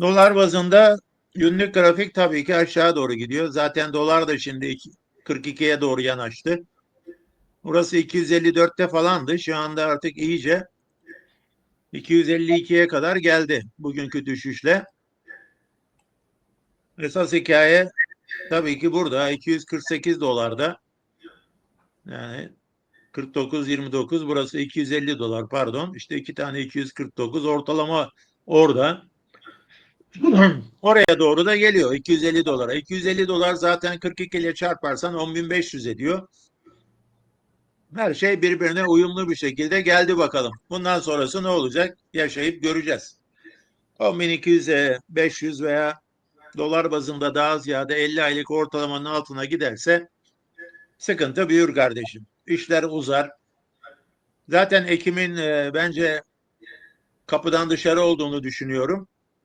Dolar bazında günlük grafik tabii ki aşağı doğru gidiyor. Zaten dolar da şimdi iki- 42'ye doğru yanaştı. Burası 254'te falandı. Şu anda artık iyice 252'ye kadar geldi bugünkü düşüşle. Esas hikaye tabii ki burada 248 dolarda. Yani 49.29 burası 250 dolar pardon. İşte iki tane 249 ortalama orada. Oraya doğru da geliyor 250 dolara. 250 dolar zaten 42 ile çarparsan 10.500 ediyor. Her şey birbirine uyumlu bir şekilde geldi bakalım. Bundan sonrası ne olacak? Yaşayıp göreceğiz. 10.200'e 500 veya dolar bazında daha ziyade 50 aylık ortalamanın altına giderse sıkıntı büyür kardeşim. İşler uzar. Zaten Ekim'in e, bence kapıdan dışarı olduğunu düşünüyorum.